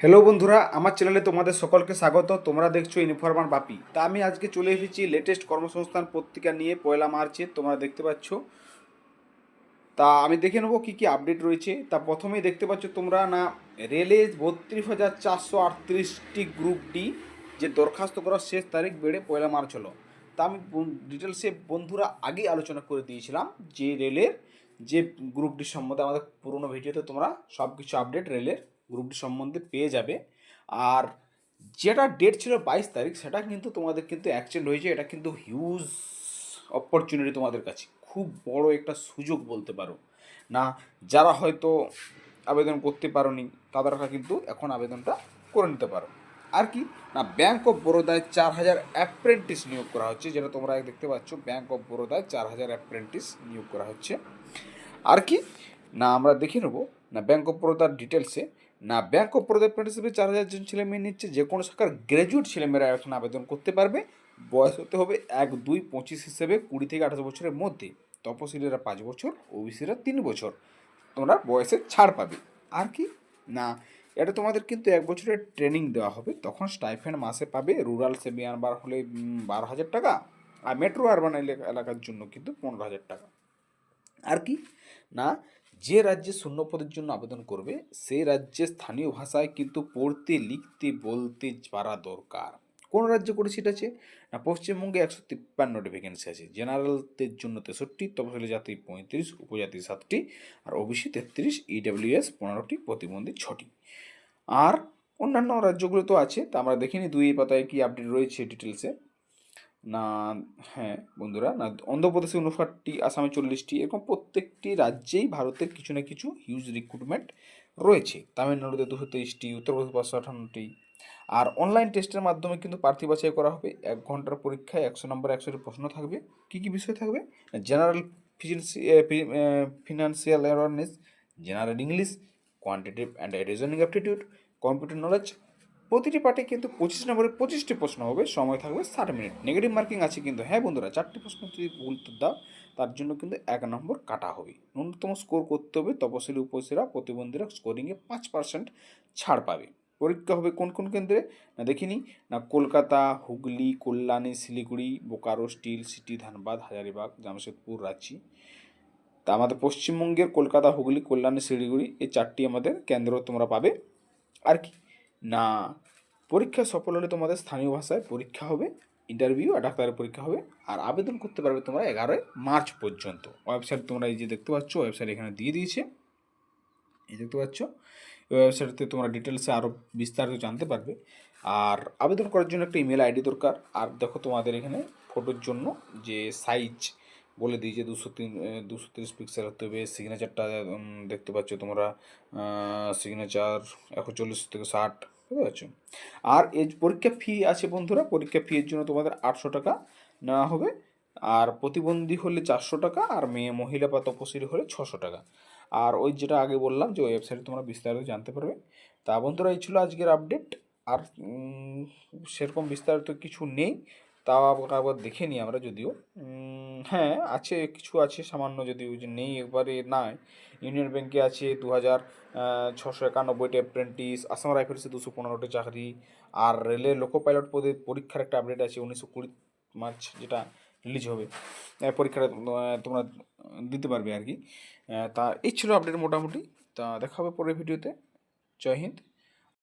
Hello বন্ধুরা, আমার চ্যানেলে তোমাদের সকলকে স্বাগত। তোমরা দেখছ ইনফরমার বাপি। তা আমি আজকে চলে এসেছি লেটেস্ট কর্মসংস্থান পত্রিকা নিয়ে পয়লা মার্চে, তোমরা দেখতে পাচ্ছ। তা আমি দেখে নেব কী কী আপডেট রয়েছে। তা প্রথমেই দেখতে পাচ্ছ তোমরা না রেলে বত্রিশ হাজার চারশো আটত্রিশটি গ্রুপ ডি যে দরখাস্ত করার শেষ তারিখ বেড়ে পয়লা মার্চ হলো। তা আমি ডিটেলসে বন্ধুরা আগেই আলোচনা করে দিয়েছিলাম যে রেলের যে গ্রুপ ডি সম্বন্ধে আমাদের পুরোনো ভিডিওতে তোমরা সব কিছু আপডেট রেলের গ্রুপটি সম্বন্ধে পেয়ে যাবে। আর যেটা ডেট ছিল বাইশ তারিখ, সেটা কিন্তু তোমাদের কিন্তু অ্যাকচেঞ্জ হয়েছে এটা কিন্তু হিউজ অপরচুনিটি তোমাদের কাছে। খুব বড় একটা সুযোগ বলতে পারো। না, যারা হয়তো আবেদন করতে পারোনি তাদেরকে কিন্তু এখন আবেদনটা করে নিতে পারো। আর কি? না ব্যাংক অফ বরোদায় চার হাজার অ্যাপ্রেন্টিস নিয়োগ করা হচ্ছে, যেটা তোমরা দেখতে পাচ্ছ। ব্যাংক অফ বরোদায় চার হাজার অ্যাপ্রেন্টিস নিয়োগ করা হচ্ছে। আর কি? না, আমরা দেখে নেব। না ব্যাংক অফ বরোদার ডিটেলসে না ব্যাংক অফ বরোদা অ্যাপ্রেন্টিসশিপে চার হাজার জন ছেলে মেয়ে নিচ্ছে, যে কোনো শাখার গ্র্যাজুয়েট ছেলেমেয়েরা এখন আবেদন করতে পারবে। বয়স হতে হবে এক, দুই, পঁচিশ হিসেবে কুড়ি থেকে আঠারো বছরের মধ্যে। তপশিলীরা পাঁচ বছর, ওবিসিরা তিন বছর। তোমরা বয়সে ছাড় পাবে। আর কি? না, এটা তোমাদের কিন্তু এক বছরের ট্রেনিং দেওয়া হবে। তখন স্টাইফেন্ড মাসে পাবে রুরাল সেমি আনবার হলে বারো হাজার টাকা। আর মেট্রো আরবান এলাকা- এলাকার জন্য কিন্তু পনেরো হাজার টাকা। আর কি? না যে রাজ্যে শূন্যপদের জন্য আবেদন করবে সেই রাজ্যে স্থানীয় ভাষায় কিন্তু পড়তে, লিখতে, বলতে পারা দরকার। কোন রাজ্যে করে সিট আছে না, পশ্চিমবঙ্গে একশো তিপ্পান্নটি ভ্যাকেন্সি আছে। জেনারেলদের জন্য তেষট্টি তপশিলি জাতি পঁয়ত্রিশ, উপজাতি সাতটি, আর ওবিসি তেত্রিশ ইডাব্লিউএস পনেরোটি, প্রতিবন্ধী ছটি। আর অন্যান্য রাজ্যগুলো তো আছে, তা আমরা দেখিনি, দুই পাতায় কি আপডেট রয়েছে ডিটেলসে না হ্যাঁ বন্ধুরা, না, অন্ধ্রপ্রদেশে উনষাটটি, আসামে চল্লিশটি, এরকম প্রত্যেকটি রাজ্যেই ভারতের কিছু না কিছু হিউজ রিক্রুটমেন্ট রয়েছে। তামিলনাড়ুতে দুশো তেইশটি, উত্তরপ্রদেশ পাঁচশো আঠান্নটি। আর অনলাইন টেস্টের মাধ্যমে কিন্তু প্রার্থী বাছাই করা হবে। এক ঘণ্টার পরীক্ষায় একশো নম্বর একশোটি প্রশ্ন থাকবে। কী কী বিষয় থাকবে? General financial awareness general English quantitative and reasoning aptitude computer knowledge প্রতিটি পার্টে কিন্তু পঁচিশ নম্বরে পঁচিশটি প্রশ্ন হবে, সময় থাকবে ষাট মিনিট। নেগেটিভ মার্কিং আছে কিন্তু। হ্যাঁ বন্ধুরা, চারটি প্রশ্ন যদি উত্তর দাও, তার জন্য কিন্তু এক নম্বর কাটা হবে। ন্যূনতম স্কোর করতে হবে, তপশিলি উপসীরা প্রতিবন্ধীরা স্কোরিংয়ে পাঁচ পার্সেন্ট ছাড় পাবে। পরীক্ষা হবে কোন কোন কেন্দ্রে? না দেখিনি না কলকাতা, হুগলি, কল্যাণী, শিলিগুড়ি, বোকারো, স্টিল, সিটি, ধানবাদ, হাজারিবাগ, জামশেদপুর, রাঁচি। তা আমাদের পশ্চিমবঙ্গের কলকাতা, হুগলি, কল্যাণী, শিলিগুড়ি, এই চারটি আমাদের কেন্দ্র তোমরা পাবে। আর কি? না, পরীক্ষা সফল হলে তোমাদের স্থানীয় ভাষায় পরীক্ষা হবে ইন্টারভিউ আর ডাক্তারের পরীক্ষা হবে, আর আবেদন করতে পারবে তোমরা এগারোই মার্চ পর্যন্ত। ওয়েবসাইট তোমরা এই যে দেখতে পাচ্ছ ওয়েবসাইট এখানে দিয়ে দিয়েছে। এই দেখতে পাচ্ছ, এই ওয়েবসাইটে তোমরা ডিটেলসে আরও বিস্তারিত জানতে পারবে। আর আবেদন করার জন্য একটা ইমেল আইডি দরকার। আর দেখো তোমাদের এখানে ফটোর জন্য যে সাইজ বলে দিয়েছে দুশো তিন দুশো তিরিশ পিক্সেল হতে হবে। সিগনেচারটা দেখতে পাচ্ছ তোমরা সিগনেচার একশো চল্লিশ থেকে ষাট, বুঝতে পারছ? আর এই পরীক্ষা ফি আছে বন্ধুরা, পরীক্ষা ফি এর জন্য তোমাদের আটশো টাকা নেওয়া হবে। আর প্রতিবন্ধী হলে চারশো টাকা, আর মেয়ে মহিলা বা তপশিলি হলে ছশো টাকা। আর ওই যেটা আগে বললাম যে ওয়েবসাইটে তোমরা বিস্তারিত জানতে পারবে। তা বন্ধুরা, এই ছিল আজকের আপডেট আর সেরকম বিস্তারিত কিছু নেই। তাও একবার দেখে নিই আমরা যদিও। হ্যাঁ আছে, কিছু আছে সামান্য যদিও যে নেই, একবারে নাই। ইউনিয়ন ব্যাংকে আছে দু হাজার ছশো একানব্বইটি অ্যাপ্রেন্টিস আসাম রাইফেলসে দুশো পনেরোটি চাকরি, আর রেলের লোকো পাইলট পদে পরীক্ষার একটা আপডেট আছে, উনিশশো কুড়ি মার্চ যেটা রিলিজ হবে। পরীক্ষাটা তোমরা দিতে পারবে আর কি। তা, এই ছিল আপডেট মোটামুটি। তা, দেখা হবে পরের ভিডিওতে জয় হিন্দ।